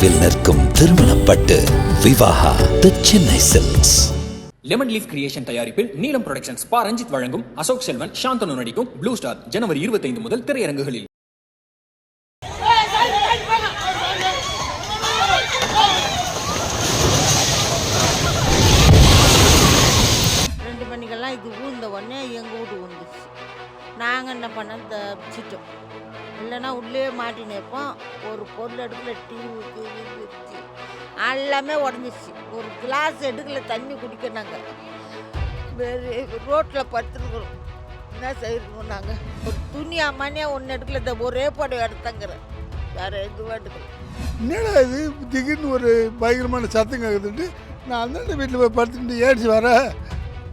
தொலைவில் நிற்கும் திருமணப்பட்டு Vivaha the Chennai silks lemon leaf creation தயாரிப்பில் நீலம் புரொடக்ஷன்ஸ் பா. ரஞ்சித் வழங்கும் அசோக் செல்வன் சாந்தனு நடிக்கும் ப்ளூ ஸ்டார் ஜனவரி 25 முதல் திரையரங்குகளில். ரெண்டு மணிக்கெல்லாம் இது ஊழ்ந்த உடனே எங்கள் வீட்டு வந்துச்சு. நாங்கள் என்ன பண்ணோம்? தப்பிச்சிட்டோம் இல்லைன்னா உள்ளே மாட்டின்னு இருப்போம் ஒரு பொருள் எடுக்கல டிவி இருந்துச்சு எல்லாமே உடஞ்சிச்சு ஒரு கிளாஸ் எடுக்கல தண்ணி குடிக்க நாங்கள் ரோட்டில் படுத்துருக்குறோம். என்ன செய்யணும் நாங்கள் ஒரு துணி அம்மானே ஒன்று எடுக்கல இந்த ஒரே படம் எடுத்தங்கிறேன் வேறு எதுவும் எடுக்கல. என்னடா இது? திடீர்னு ஒரு பயங்கரமான சத்தம் கேட்குதுன்ட்டு நான் அந்தாண்ட வீட்டில் போய் படுத்துட்டு ஏடிச்சு வரேன்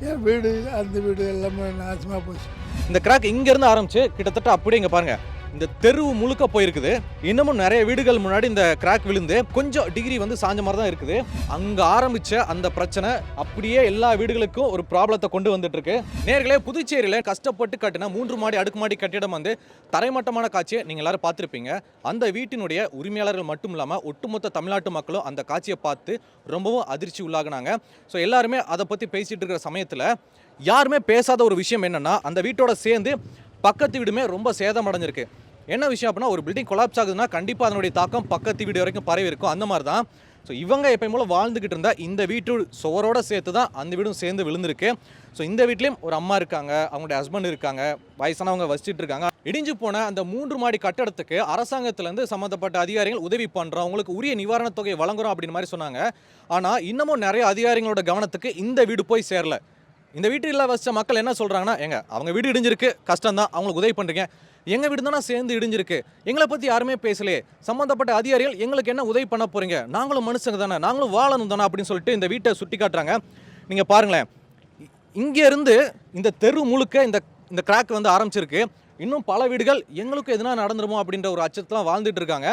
என் வீடு அந்த வீடு எல்லாமே நாசமாக போச்சு. இந்த கிராக் இங்க இருந்து ஆரம்பிச்சு கிட்டத்தட்ட அப்படியே இங்க பாருங்க. இந்த தெருவு முழுக்க போயிருக்குது. இன்னமும் நிறைய வீடுகள் முன்னாடி இந்த கிராக் விழுந்து கொஞ்சம் டிகிரி வந்து சாஞ்ச மாதிரி தான் இருக்குது. அங்க ஆரம்பிச்ச அந்த பிரச்சனை அப்படியே எல்லா வீடுகளுக்கும் ஒரு ப்ராப்ளத்தை கொண்டு வந்துட்டு இருக்கு நேர்களே புதுச்சேரியில கஷ்டப்பட்டு கட்டின மூன்று மாடி அடுக்குமாடி கட்டிடம் வந்து தரைமட்டமான காட்சியை நீங்க எல்லாரும் பார்த்துருப்பீங்க. அந்த வீட்டினுடைய உரிமையாளர்கள் மட்டும் இல்லாம ஒட்டுமொத்த தமிழ்நாட்டு மக்களும் அந்த காட்சியை பார்த்து ரொம்பவும் அதிர்ச்சி உள்ளாகினாங்க. ஸோ எல்லாருமே அதை பத்தி பேசிட்டு இருக்கிற சமயத்துல யாருமே பேசாத ஒரு விஷயம் என்னன்னா அந்த வீட்டோட சேர்ந்து பக்கத்து வீடுமே ரொம்ப சேதம் அடைஞ்சிருக்கு. என்ன விஷயம் அப்படின்னா ஒரு பில்டிங் கொலாப்ஸ் ஆகுதுன்னா கண்டிப்பாக அதனுடைய தாக்கம் பக்கத்து வீடு வரைக்கும் பரவி இருக்கும். அந்த மாதிரி தான் ஸோ இவங்க எப்பயும் மூலம் வாழ்ந்துக்கிட்டு இருந்தால் இந்த வீட்டு சுவரோடு சேர்த்து தான் அந்த வீடும் சேர்ந்து விழுந்திருக்கு. ஸோ இந்த வீட்லேயும் ஒரு அம்மா இருக்காங்க அவங்களுடைய ஹஸ்பண்ட் இருக்காங்க வயசானவங்க வசிச்சுட்டு இருக்காங்க. இடிஞ்சு போன அந்த மூன்று மாடி கட்டடத்துக்கு அரசாங்கத்திலேருந்து சம்மந்தப்பட்ட அதிகாரிகள் உதவி பண்ணுறோம் அவங்களுக்கு உரிய நிவாரணத் தொகை வழங்குறோம் அப்படின்னு மாதிரி சொன்னாங்க. ஆனால் இன்னமும் நிறைய அதிகாரிகளோட கவனத்துக்கு இந்த வீடு போய் சேரல. இந்த வீட்டில் வசித்த மக்கள் என்ன சொல்கிறாங்கன்னா எங்க அவங்க வீடு இடிஞ்சிருக்கு. கஷ்டம் தான் அவங்களுக்கு உதவி பண்ணுறீங்க எங்கள் வீடு தானே சேர்ந்து இடிஞ்சிருக்கு? எங்களை பற்றி யாருமே பேசலையே சம்மந்தப்பட்ட அதிகாரிகள் எங்களுக்கு என்ன உதவி பண்ண போகிறீங்க நாங்களும் மனுஷங்க தானே நாங்களும் வாழணும் தானே அப்படின்னு சொல்லிட்டு இந்த வீட்டை சுட்டி காட்டுறாங்க. நீங்கள் பாருங்களேன். இங்கேருந்து இந்த தெரு முழுக்க இந்த இந்த கிராக் வந்து ஆரம்பிச்சிருக்கு. இன்னும் பல வீடுகள் எங்களுக்கும் எதுனா நடந்துருமோ அப்படின்ற ஒரு அச்சத்தில் வாழ்ந்துட்டு இருக்காங்க.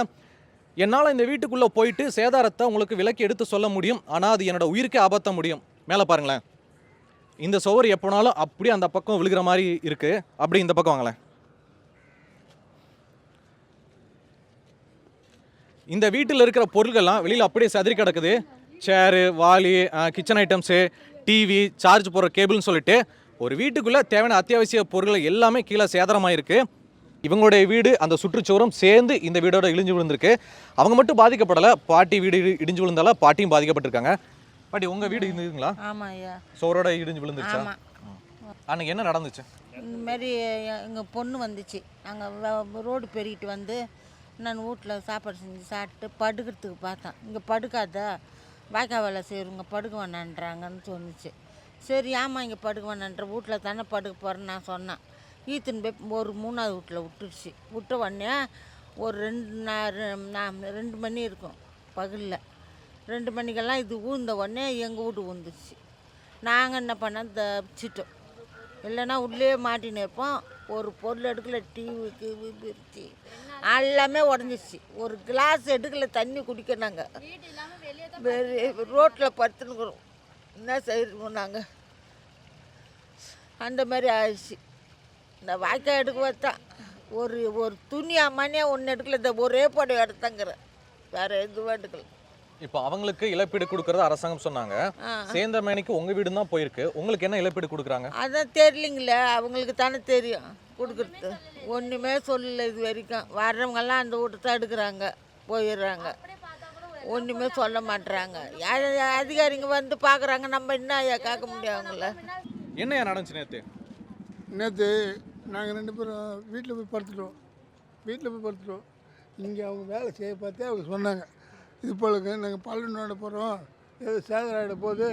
என்னால் இந்த வீட்டுக்குள்ளே போயிட்டு சேதாரத்தை உங்களுக்கு விலக்கி எடுத்து சொல்ல முடியும். ஆனால் அது என்னோடய உயிருக்கே ஆபத்த முடியும். மேலே பாருங்களேன். இந்த சுவர் எப்போனாலும் அப்படியே அந்த பக்கம் விழுகிற மாதிரி இருக்குது அப்படி இந்த பக்கம் வாங்களேன். இந்த வீட்டில் இருக்கிற பொருட்கள்லாம் வெளியில் அப்படியே சதுரி கிடக்குது. சேரு வாளி கிச்சன் ஐட்டம்ஸு டிவி சார்ஜ் போடுற கேபிள்னு சொல்லிட்டு ஒரு வீட்டுக்குள்ளே தேவையான அத்தியாவசிய பொருட்கள் எல்லாமே கீழே சேதாரமாயிருக்கு. இவங்களுடைய வீடு அந்த சுற்றுச்சுவரும் சேர்ந்து இந்த வீடோட இடிஞ்சு விழுந்திருக்கு. அவங்க மட்டும் பாதிக்கப்படலை பாட்டி வீடு இடி- இடிஞ்சு விழுந்தால பாட்டியும் பாதிக்கப்பட்டிருக்காங்க. பாட்டி உங்கள் வீடு இருந்ததுங்களா ஆமாம் ஐயா. சோரோட இடிஞ்சு விழுந்துருச்சா? அன்னைக்கு என்ன நடந்துச்சு? இந்த மாதிரி எங்கள் பொண்ணு வந்துச்சு. நாங்கள் ரோடு பெருகிட்டு வந்து நான் வீட்டில் சாப்பாடு செஞ்சு சாப்பிட்டு படுக்கிறதுக்கு பார்த்தேன். இங்கே படுக்காத வாய்க்கா வேலை செய்கிறவங்க படுக்க வேணான்றாங்கன்னு சொன்னிச்சு சரி ஏமா இங்கே படுக்க வேணான்ற வீட்டில் தானே படுக்க போகிறேன்னு நான் சொன்னேன். ஈத்துன்னு போய் ஒரு மூணாவது வீட்டில் விட்டுருச்சு. விட்ட உடனே ஒரு ரெண்டு நா- நான் ரெண்டு மணி இருக்கும் பகலில். ரெண்டு மணிக்கெல்லாம் இது ஊழ்ந்த உடனே எங்கள் வீட்டு ஊந்துருச்சு நாங்கள் என்ன பண்ணோம் தப்பிச்சிட்டோம். இல்லைன்னா உள்ளே மாட்டின்னு இருப்போம் ஒரு பொருள் எடுக்கல டிவிக்கு இருந்துச்சு எல்லாமே உடஞ்சிச்சு ஒரு கிளாஸ் எடுக்கல தண்ணி குடிக்க நாங்கள் ரோட்டில் படுத்துனுக்குறோம் என்ன செய்யணும் நாங்கள் அந்த மாதிரி ஆயிடுச்சு. இந்த வாய்க்கால் எடுக்க பார்த்தா ஒரு ஒரு துணி அம்மானே ஒன்று எடுக்கல இந்த ஒரே படம் எடுத்தங்கிறேன் வேறு எதுவும் எடுக்கல. இப்போ அவங்களுக்கு இழப்பீடு கொடுக்கறது அரசாங்கம் சொன்னாங்க. ஆ. சேந்தமேனிக்கு உங்க வீடு தான் போயிருக்கு. உங்களுக்கு என்ன இழப்பீடு கொடுக்குறாங்க? அதான் தெரியலிங்களே. அவங்களுக்கு தானே தெரியும் கொடுக்குறது. ஒன்றுமே சொல்லல இது வரைக்கும். வர்றவங்கெல்லாம் அந்த வீட்டு தான் எடுக்கிறாங்க. போயிடுறாங்க. ஒன்றுமே சொல்ல மாட்றாங்க. யார் அதிகாரிங்க வந்து பார்க்குறாங்க. நம்ம என்ன ஐயா கேட்க முடியும் அவங்கள? என்னையா நடந்துச்சு நேத்து? நேற்று நாங்கள் ரெண்டு பேரும் வீட்டில் போய் படுத்துட்டோம். வீட்டில் போய் படுத்துட்டோம். இங்கே அவங்க வேலை செய்ய பார்த்தே அவங்க சொன்னாங்க. இது போலங்க நாங்கள் பல்லனோட போகிறோம் ஏதோ சேதம் ஆகிட போகுது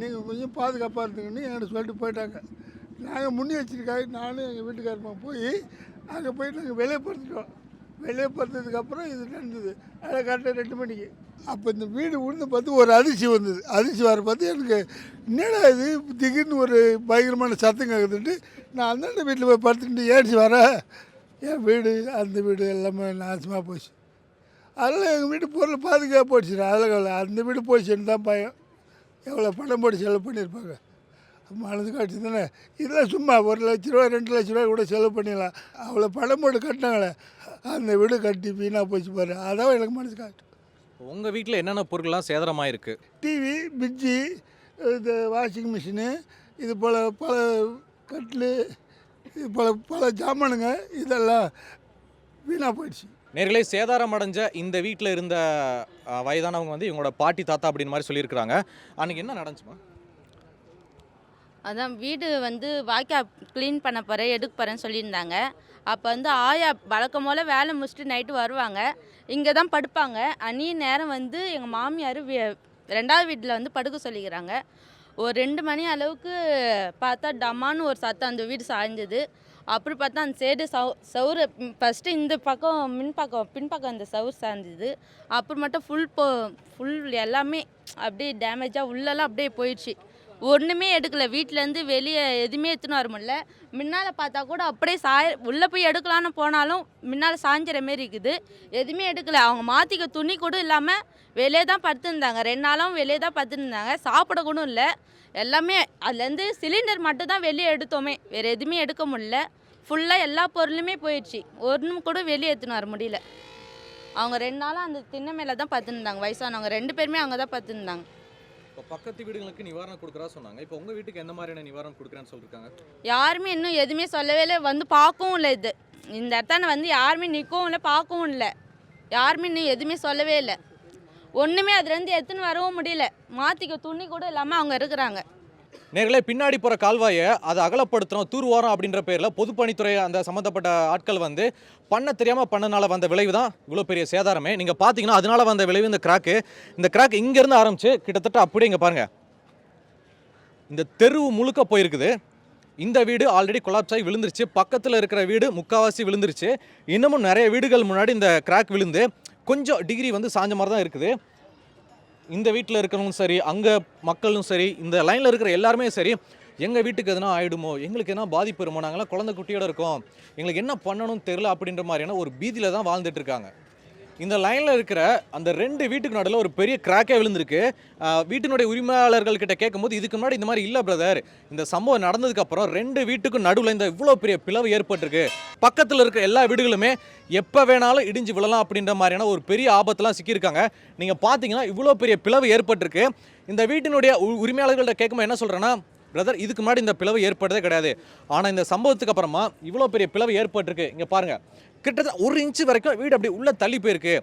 நீங்கள் கொஞ்சம் பாதுகாப்பாக இருந்துங்கன்னு என்கிட்ட சொல்லிட்டு போயிட்டாங்க. நாங்கள் முன்னி வச்சிருக்காங்க நானும் எங்கள் வீட்டுக்காரமா போய் அங்கே போய் நாங்கள் வெளியே பறந்துட்டோம் வெளியே பறந்ததுக்கப்புறம் இது நடந்தது. அதை கரெக்டாக ரெண்டு மணிக்கு. அப்போ இந்த வீடு உழுந்து பார்த்து ஒரு அதிர்ச்சி வந்தது. அதிர்ச்சி வர பார்த்து எனக்கு என்னடா இது? திடீர்னு ஒரு பயங்கரமான சத்தம் கேட்குதுன்ட்டு நான் அந்தாண்ட வீட்டில் போய் படுத்துட்டு ஏடிச்சு வரேன் என் வீடு அந்த வீடு எல்லாமே நாசமாக போச்சு. அதெல்லாம் எங்கள் வீட்டு பொருள் பாதுகாப்பு போச்சு அதில் கவலை. அந்த வீடு போச்சுன்னு தான் பயம். எவ்வளோ பணம் போட்டு செலவு பண்ணியிருப்பாங்க. மனது காட்சி தானே. இதெல்லாம் சும்மா ஒரு லட்ச ரூபா ரெண்டு லட்ச ரூபா கூட செலவு பண்ணிடலாம். அவ்வளோ பணம் போட்டு கட்டினாங்களே அந்த வீடு கட்டி வீணாக போச்சு பாரு. அதான் எனக்கு மனசு காட்டு உங்கள் வீட்டில் என்னென்ன பொருட்கள்லாம் சேதாரமாயிருக்கு டிவி ஃப்ரிட்ஜி இது வாஷிங் மிஷினு இது போல் பல கட்டில் இது போல் பல ஜாமானுங்க இதெல்லாம் வீணாக போயிடுச்சு. நேர்களே சேதாரம் அடைஞ்ச இந்த வீட்டில் இருந்த வயதானவங்க வந்து இவங்களோட பாட்டி தாத்தா அப்படின்னு மாதிரி சொல்லியிருக்கிறாங்க. அன்னைக்கு என்ன நடந்துச்சுமா? அதான் வீடு வந்து வாய்க்கா க்ளீன் பண்ண போகிறேன் எடுக்க போகிறேன்னு சொல்லியிருந்தாங்க. அப்போ வந்து ஆயா வழக்கம் போல் வேலை முடிச்சுட்டு நைட்டு வருவாங்க. இங்கே தான் படுப்பாங்க. அந்நிய நேரம் வந்து எங்கள் மாமியார் ரெண்டாவது வீட்டில் வந்து படுக்க சொல்லிக்கிறாங்க. ஒரு ரெண்டு மணி அளவுக்கு பார்த்தா டமான்னு ஒரு சத்தம் அந்த வீடு சாய்ஞ்சது அப்படி பார்த்தா அந்த சைடு சவு சவுறு ஃபஸ்ட்டு இந்த பக்கம் மின் பக்கம் பின்பக்கம் இந்த சவுறு சார்ந்தது. அப்புறம் மட்டும் ஃபுல் போ ஃபுல் எல்லாமே அப்படியே டேமேஜாக உள்ளெல்லாம் அப்படியே போயிடுச்சு. ஒன்றுமே எடுக்கலை. வீட்டிலேருந்து வெளியே எதுவுமே எடுத்துன்னு வர முடியல. முன்னால் பார்த்தா கூட அப்படியே சாய உள்ளே போய் எடுக்கலான்னு போனாலும் முன்னால் சாஞ்சிற மாரி இருக்குது. எதுவுமே எடுக்கலை. அவங்க மாற்றிக்க துணி கூட இல்லாமல் வெளியே தான் படுத்துருந்தாங்க. ரெண்டு நாளும் வெளியே தான் படுத்துருந்தாங்க. சாப்பிட கூட இல்லை. எல்லாமே அதுலேருந்து சிலிண்டர் மட்டும் தான் வெளியே எடுத்தோமே. வேறு எதுவுமே எடுக்க முடியல. ஃபுல்லாக எல்லா பொருளுமே போயிடுச்சு. ஒன்றும் கூட வெளியே எடுத்துன்னு வர முடியல. அவங்க ரெண்டு நாளும் அந்த திண்ணை மேலே தான் படுத்துருந்தாங்க. வயசானவங்க. ரெண்டு பேருமே அங்கே தான் பார்த்துருந்தாங்க இப்போ பக்கத்து வீடுகளுக்கு நிவாரணம் கொடுக்குறா சொன்னாங்க. இப்போ உங்கள் வீட்டுக்கு எந்த மாதிரியான நிவாரணம் கொடுக்குறேன்னு சொல்லியிருக்காங்க யாருமே இன்னும் எதுவுமே சொல்லவே இல்லை. வந்து பார்க்கவும் இல்லை இது. இந்த இடத்தான வந்து யாருமே நிற்கவும் இல்லை பார்க்கவும் இல்லை. யாருமே இன்னும் எதுவுமே சொல்லவே இல்லை. ஒன்றுமே அதுலேருந்து எடுத்துன்னு வரவும் முடியல. மாற்றிக்க துணி கூட இல்லாமல் அவங்க இருக்கிறாங்க. நேர்களே பின்னாடி போகிற கால்வாயை அதை அகலப்படுத்துகிறோம் தூர்வாரம் அப்படின்ற பேரில் பொதுப்பணித்துறை அந்த சம்மந்தப்பட்ட ஆட்கள் வந்து பண்ண தெரியாமல் பண்ணனால வந்த விளைவு தான் இவ்வளோ பெரிய சேதாரமே. நீங்கள் பார்த்தீங்கன்னா அதனால வந்த விளைவு இந்த கிராக்கு. இந்த கிராக் இங்கேருந்து ஆரம்பிச்சு கிட்டத்தட்ட அப்படியே இங்கே பாருங்கள் இந்த தெருவு முழுக்க போயிருக்குது. இந்த வீடு ஆல்ரெடி கொலாப்ஸ் ஆகி விழுந்துருச்சு. பக்கத்தில் இருக்கிற வீடு முக்காவாசி விழுந்துருச்சு. இன்னமும் நிறைய வீடுகள் முன்னாடி இந்த கிராக் விழுந்து கொஞ்சம் டிகிரி வந்து சாஞ்ச மாதிரி தான் இருக்குது. இந்த வீட்டில் இருக்கிறவங்களும் சரி அங்கே மக்களும் சரி இந்த லைனில் இருக்கிற எல்லாருமே சரி எங்கள் வீட்டுக்கு எதனா ஆகிடுமோ எங்களுக்கு எதனா பாதிப்பு வருமோ நாங்களாம் குழந்தை குட்டியோட இருக்கோம் எங்களுக்கு என்ன பண்ணணும்னு தெரில அப்படின்ற மாதிரியான ஒரு பீதியில் தான் வாழ்ந்துட்டு இருக்காங்க. இந்த லைனில் இருக்கிற அந்த ரெண்டு வீட்டுக்கு நடுவில் ஒரு பெரிய கிராக்கே விழுந்திருக்கு. வீட்டினுடைய உரிமையாளர்கள் கிட்ட கேட்கும்போது இதுக்கு முன்னாடி இந்த மாதிரி இல்லை பிரதர் இந்த சம்பவம் நடந்ததுக்கப்புறம் ரெண்டு வீட்டுக்கும் நடுவில் இந்த இவ்வளோ பெரிய பிளவு ஏற்பட்டிருக்கு. பக்கத்தில் இருக்கிற எல்லா வீடுகளுமே எப்போ வேணாலும் இடிஞ்சு விழலாம் அப்படின்ற மாதிரியான ஒரு பெரிய ஆபத்தெலாம் சிக்கியிருக்காங்க. நீங்கள் பார்த்தீங்கன்னா இவ்வளோ பெரிய பிளவு ஏற்பட்டிருக்கு. இந்த வீட்டினுடைய உ- உரிமையாளர்கள்ட்ட கேட்கும்போது என்ன சொல்கிறேன்னா பிரதர் இதுக்கு முன்னாடி இந்த பிளவு ஏற்பட்டதே கிடையாது. ஆனால் இந்த சம்பவத்துக்கு அப்புறமா இவ்வளோ பெரிய பிளவு ஏற்பட்டிருக்கு. இங்கே பாருங்கள் கிட்டத்தட்ட ஒரு இன்ச்சு வரைக்கும் வீடு அப்படி உள்ளே தள்ளி போயிருக்கு.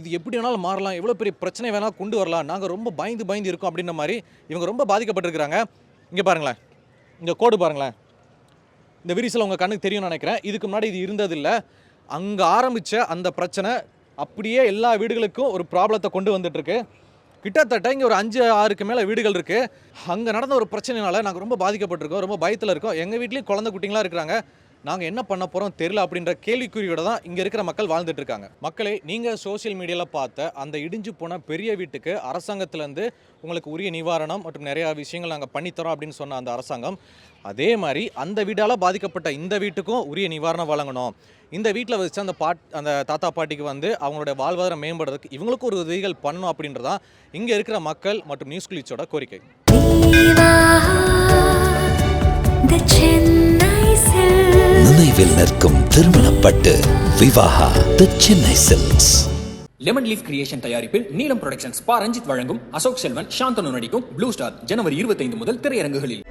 இது எப்படி வேணாலும் மாறலாம் எவ்வளோ பெரிய பிரச்சனை வேணால் கொண்டு வரலாம் நாங்கள் ரொம்ப பயந்து பயந்து இருக்கோம் அப்படின்ற மாதிரி இவங்க ரொம்ப பாதிக்கப்பட்டிருக்கிறாங்க. இங்கே பாருங்களேன். இங்கே கோடு பாருங்களேன். இந்த விரிசல் உங்கள் கண்ணுக்கு தெரியும்னு நினைக்கிறேன். இதுக்கு முன்னாடி இது இருந்ததில்லை. அங்கே ஆரம்பித்த அந்த பிரச்சனை அப்படியே எல்லா வீடுகளுக்கும் ஒரு ப்ராப்ளத்தை கொண்டு வந்துட்டுருக்கு. கிட்டத்தட்ட இங்கே ஒரு அஞ்சு ஆறுக்கு மேலே வீடுகள் இருக்குது அங்கே நடந்த ஒரு பிரச்சனைனால நாங்கள் ரொம்ப பாதிக்கப்பட்டிருக்கோம் ரொம்ப பயத்தில் இருக்கோம். எங்கள் வீட்லேயும் குழந்தை குட்டிங்களாம் இருக்கிறாங்க. நாங்கள் என்ன பண்ண போகிறோம் தெரியல அப்படின்ற கேள்விக்குறியோட தான் இங்கே இருக்கிற மக்கள் வாழ்ந்துட்டு இருக்காங்க மக்களே நீங்கள் சோஷியல் மீடியாவில் பார்த்த அந்த இடிஞ்சு போன பெரிய வீட்டுக்கு அரசாங்கத்திலேருந்து உங்களுக்கு உரிய நிவாரணம் மற்றும் நிறையா விஷயங்கள் நாங்கள் பண்ணித்தரோம் அப்படின்னு சொன்ன அந்த அரசாங்கம் அதே மாதிரி அந்த வீடால் பாதிக்கப்பட்ட இந்த வீட்டுக்கும் உரிய நிவாரணம் வழங்கணும் இந்த வீட்டில் வச்சு அந்த பாட் அந்த தாத்தா பாட்டிக்கு வந்து அவங்களுடைய வாழ்வாதாரம் மேம்படுறதுக்கு இவங்களுக்கும் ஒரு உதவிகள் பண்ணணும் அப்படின்றதான் இங்கே இருக்கிற மக்கள் மற்றும் நியூஸ் குளிச்சோட கோரிக்கை. நினைவில் நிற்கும் திருமணப்பட்டு Vivaha the Chennai silks lemon leaf creation தயாரிப்பில் நீலம் ப்ரொடக்ஷன்ஸ் பா ரஞ்சித் வழங்கும் அசோக் செல்வன் சாந்தனு நடிக்கும் ப்ளூ ஸ்டார் ஜனவரி இருபத்தைந்து முதல் திரையரங்குகளில்.